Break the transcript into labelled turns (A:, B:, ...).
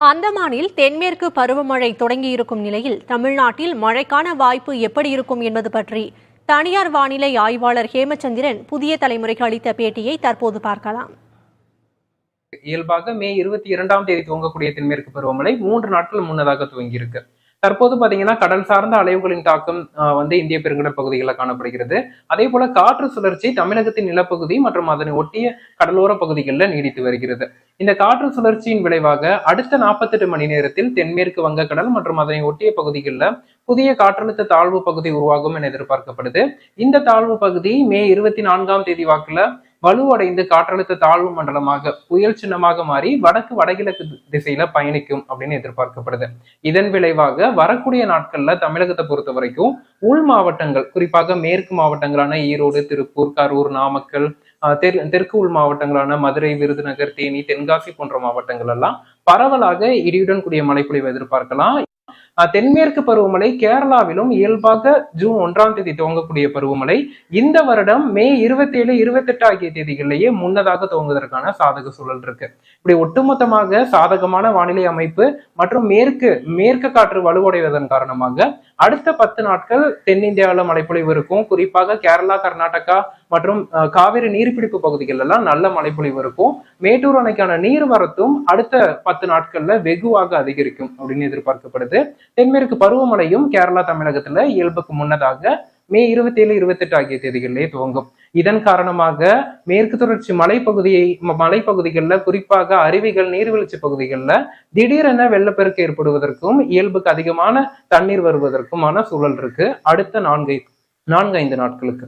A: அந்தமானில் தென்மேற்கு பருவமழை தொடங்கியிருக்கும் நிலையில் தமிழ்நாட்டில் மழைக்கான வாய்ப்பு எப்படி இருக்கும் என்பது பற்றி தனியார் வானிலை ஆய்வாளர் ஹேமச்சந்திரன் புதிய தலைமுறைக்கு அளித்த பேட்டியை தற்போது பார்க்கலாம்.
B: இயல்பாக மே இருபத்தி இரண்டாம் தேதி துவங்கக்கூடிய தென்மேற்கு பருவமழை மூன்று நாட்கள் முன்னதாக துவங்கியிருக்கு. தற்போது பாத்தீங்கன்னா கடல் சார்ந்த அலைவுகளின் தாக்கம் வந்து இந்திய பெருங்கடல் பகுதிகளில் காணப்படுகிறது. அதே போல காற்று சுழற்சி தமிழகத்தின் நிலப்பகுதி மற்றும் அதனை ஒட்டிய கடலோர பகுதிகளில் நீடித்து வருகிறது. இந்த காற்று சுழற்சியின் விளைவாக அடுத்த நாற்பத்தெட்டு மணி நேரத்தில் தென்மேற்கு வங்கக்கடல் மற்றும் அதனை ஒட்டிய பகுதிகளில் புதிய காற்றழுத்த தாழ்வு பகுதி உருவாகும் என எதிர்பார்க்கப்படுது. இந்த தாழ்வு பகுதி மே இருபத்தி நான்காம் தேதி வாக்குல வலுவடைந்து காற்றழுத்த தாழ்வு மண்டலமாக புயல் சின்னமாக மாறி வடக்கு வடகிழக்கு திசையில பயணிக்கும் அப்படின்னு எதிர்பார்க்கப்படுது. இதன் விளைவாக வரக்கூடிய நாட்கள்ல தமிழகத்தை பொறுத்த வரைக்கும் உள் மாவட்டங்கள் குறிப்பாக மேற்கு மாவட்டங்களான ஈரோடு திருப்பூர் கரூர் நாமக்கல் ஆஹ் தெற் தெற்கு உள் மாவட்டங்களான மதுரை விருதுநகர் தேனி தென்காசி போன்ற மாவட்டங்கள் எல்லாம் பரவலாக இடியுடன் கூடிய மழைப்பொழிவு எதிர்பார்க்கலாம். தென்மேற்கு பருவமழை கேரளாவிலும் இயல்பாக ஜூன் ஒன்றாம் தேதி துவங்கக்கூடிய பருவமழை. இந்த வருடம் மே இருபத்தி ஏழு இருபத்தெட்டு ஆகிய தேதிகளிலேயே முன்னதாக துவங்குவதற்கான சாதக சூழல் இருக்கு. இப்படி ஒட்டுமொத்தமாக சாதகமான வானிலை அமைப்பு மற்றும் மேற்கு மேற்கு காற்று வலுவடைவதன் காரணமாக அடுத்த பத்து நாட்கள் தென்னிந்தியாவில் மழைப்பொழிவு இருக்கும். குறிப்பாக கேரளா கர்நாடகா மற்றும் அஹ், காவிரி நீர்பிடிப்பு பகுதிகள் எல்லாம் நல்ல மழைப்பொழிவு இருக்கும். மேட்டூர் அணைக்கான நீர்வரத்தும் அடுத்த பத்து நாட்கள்ல வெகுவாக அதிகரிக்கும் அப்படின்னு எதிர்பார்க்கப்படுது. தென்மேற்கு பருவமழையும் கேரளா தமிழகத்துல இயல்புக்கு முன்னதாக மே இருபத்தி ஏழு இருபத்தெட்டு ஆகிய தேதிகளிலே துவங்கும். இதன் காரணமாக மேற்கு தொடர்ச்சி மலைப்பகுதியை மலைப்பகுதிகளில் குறிப்பாக அருவிகள் நீர்வீழ்ச்சி பகுதிகளில் திடீரென வெள்ளப்பெருக்கு ஏற்படுவதற்கும் இயல்புக்கு அதிகமான தண்ணீர் வருவதற்குமான சூழல் இருக்கு. அடுத்த நான்கு நான்கு ஐந்து நாட்களுக்கு.